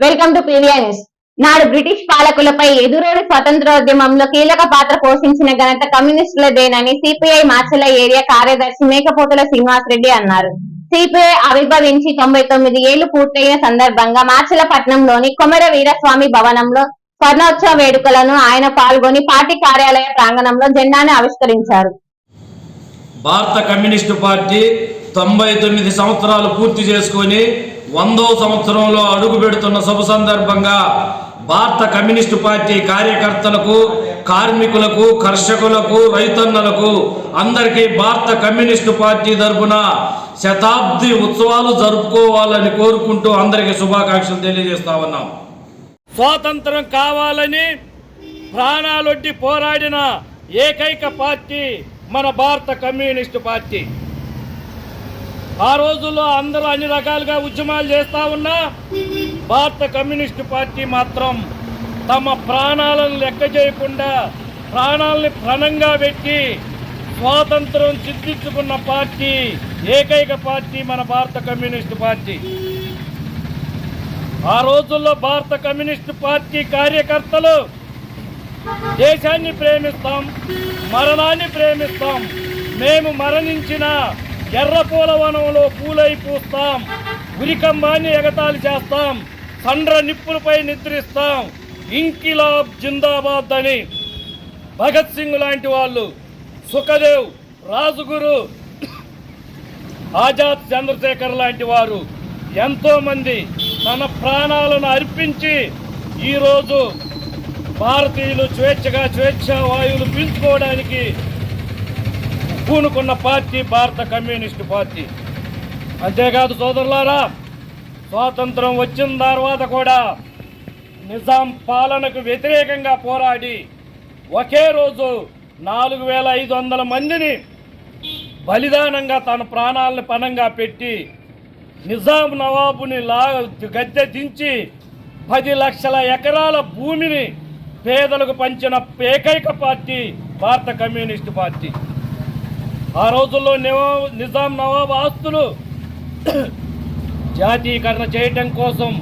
Welcome to PVR news నాడు British పాలకులపై ఎదురోడి స్వతంత్రోద్యమంలో కీలక పాత్ర పోషించిన ఘనత కమ్యూనిస్టులదేనని సిపిఐ మాచల ఏరియా కార్యదర్శి మేకపోతుల శ్రీనివాస్ రెడ్డి అన్నారు సిపిఐ ఆవిర్భవించి తొంభై తొమ్మిది ఏళ్ళు పూర్తయిన సందర్భంగా మాచలపట్నంలోని కొమర వీరస్వామి భవనంలో స్వర్ణోత్సవ వేడుకలను ఆయన పాల్గొని పార్టీ కార్యాలయ ప్రాంగణంలో జెండాను ఆవిష్కరించారు. భారత కమ్యూనిస్టు పార్టీ తొంభై తొమ్మిది సంవత్సరాలు పూర్తి చేసుకొని వందో సంవత్సరంలో అడుగు పెడుతున్న శుభ సందర్భంగా భారత కమ్యూనిస్టు పార్టీ కార్యకర్తలకు కార్మికులకు కర్షకులకు రైతన్నలకు అందరికీ భారత కమ్యూనిస్టు పార్టీ తరపున శతాబ్ది ఉత్సవాలు జరుపుకోవాలని కోరుకుంటూ అందరికీ శుభాకాంక్షలు తెలియజేస్తా ఉన్నాం. స్వాతంత్రం కావాలని ప్రాణాలొడ్డి పోరాడిన ఏకైక పార్టీ మన భారత కమ్యూనిస్టు పార్టీ. ఆ రోజుల్లో అందరూ అన్ని రకాలుగా ఉద్యమాలు చేస్తూ ఉన్నా భారత కమ్యూనిస్టు పార్టీ మాత్రం తమ ప్రాణాలను లెక్క చేయకుండా ప్రాణాలని ప్రణంగా పెట్టి స్వాతంత్రం సిద్ధించుకున్న పార్టీ ఏకైక పార్టీ మన భారత కమ్యూనిస్టు పార్టీ. ఆ రోజుల్లో భారత కమ్యూనిస్టు పార్టీ కార్యకర్తలు దేశాన్ని ప్రేమిస్తాం మరణాన్ని ప్రేమిస్తాం మేము మరణించిన ఎర్రపూల వనంలో పూలై పూస్తాం. ఉరికంబాన్ని ఎగతాళి చేస్తాం. సండ్ర నిప్పులపై నిద్రిస్తాం. ఇంకిలాబ్ జిందాబాద్ అని భగత్ సింగ్ లాంటి వాళ్ళు సుఖదేవ్ రాజుగురు ఆజాద్ చంద్రశేఖర్ లాంటి వారు ఎంతోమంది తన ప్రాణాలను అర్పించి ఈరోజు భారతీయులు స్వేచ్ఛగా స్వేచ్ఛ వాయువులు పీల్చుకోవడానికి పూనుకున్న పార్టీ భారత కమ్యూనిస్టు పార్టీ. అంతేకాదు సోదరులారా స్వాతంత్రం వచ్చిన తర్వాత కూడా నిజాం పాలనకు వ్యతిరేకంగా పోరాడి ఒకే రోజు నాలుగు వేల ఐదు వందల మందిని బలిదానంగా తన ప్రాణాలను పణంగా పెట్టి నిజాం నవాబుని లా గద్దె దించి పది లక్షల ఎకరాల భూమిని పేదలకు పంచిన ఏకైక పార్టీ భారత కమ్యూనిస్టు పార్టీ. ఆ రోజుల్లో నివా- నిజాం నవాబ్ ఆస్తులు జాతీయకరణ చేయటం కోసం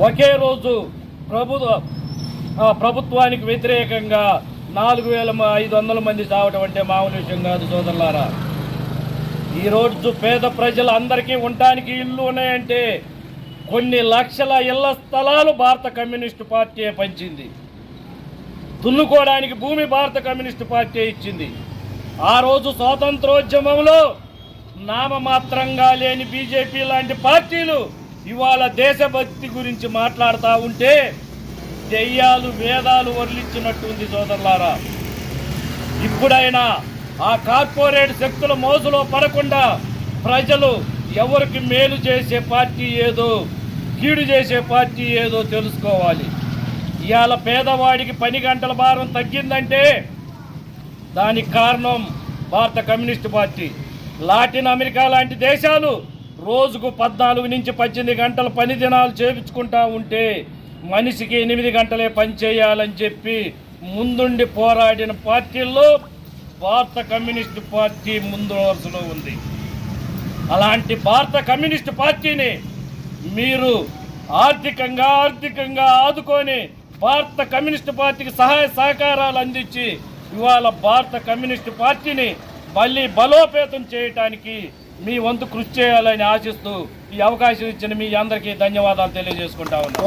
ఒకే రోజు ప్రభుత్వ ప్రభుత్వానికి వ్యతిరేకంగా నాలుగు వేల ఐదు వందల మంది చావటం అంటే మామూలు విషయం కాదు సోదరులారా. ఈ రోజు పేద ప్రజలు అందరికీ ఉండటానికి ఇల్లు ఉన్నాయంటే కొన్ని లక్షల ఇళ్ళ స్థలాలు భారత కమ్యూనిస్టు పార్టీ పంచింది. దున్నుకోవడానికి భూమి భారత కమ్యూనిస్టు పార్టీ ఇచ్చింది. ఆ రోజు స్వాతంత్రోద్యమంలో నామమాత్రంగా లేని బీజేపీ లాంటి పార్టీలు ఇవాళ దేశభక్తి గురించి మాట్లాడుతూ ఉంటే దెయ్యాలు వేదాలు వర్లించినట్టుంది సోదరులారా. ఇప్పుడైనా ఆ కార్పొరేట్ శక్తుల మోజులో పడకుండా ప్రజలు ఎవరికి మేలు చేసే పార్టీ ఏదో కీడు చేసే పార్టీ ఏదో తెలుసుకోవాలి. ఇవాళ పేదవాడికి పని గంటల భారం తగ్గిందంటే దానికి కారణం భారత కమ్యూనిస్టు పార్టీ. లాటిన్ అమెరికా లాంటి దేశాలు రోజుకు పద్నాలుగు నుంచి పద్దెనిమిది గంటల పని దినాలు చేపించుకుంటా ఉంటే మనిషికి ఎనిమిది గంటలే పని చేయాలని చెప్పి ముందుండి పోరాడిన పార్టీల్లో భారత కమ్యూనిస్టు పార్టీ ముందు వరుసలో ఉంది. అలాంటి భారత కమ్యూనిస్టు పార్టీని మీరు ఆర్థికంగా ఆర్థికంగా ఆదుకొని భారత కమ్యూనిస్టు పార్టీకి సహాయ సహకారాలు అందించి ఇవాళ భారత కమ్యూనిస్టు పార్టీని మళ్ళీ బలోపేతం చేయటానికి మీ వంతు కృషి చేయాలని ఆశిస్తూ ఈ అవకాశం ఇచ్చిన మీ అందరికీ ధన్యవాదాలు తెలియజేసుకుంటా ఉన్నాను.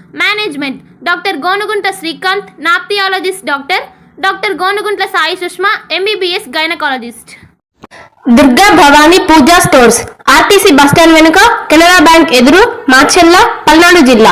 Management. Doctor Gonugunta Srikanth nephrologist doctor doctor Gonuguntla Sai Sushma MBBS gynaecologist. Durga Bhavani Pooja stores RTC bus stand వెనుక కెనరా బ్యాంక్ ఎదురు మాచెల్ల పల్నాడు జిల్లా.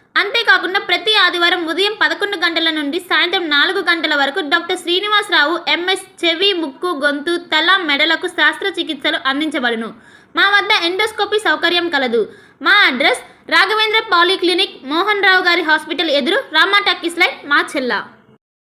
అంతేకాకుండా ప్రతి ఆదివారం ఉదయం పదకొండు గంటల నుండి సాయంత్రం నాలుగు గంటల వరకు డాక్టర్ శ్రీనివాసరావు ఎంఎస్ చెవి ముక్కు గొంతు తల మెడలకు శస్త్రచికిత్సలు అందించబడును. మా వద్ద ఎండోస్కోపీ సౌకర్యం కలదు. మా అడ్రస్ రాఘవేంద్ర పాలిక్లినిక్ మోహన్ రావు గారి హాస్పిటల్ ఎదురు రామా టక్కీస్ లైన్ మా చెల్ల.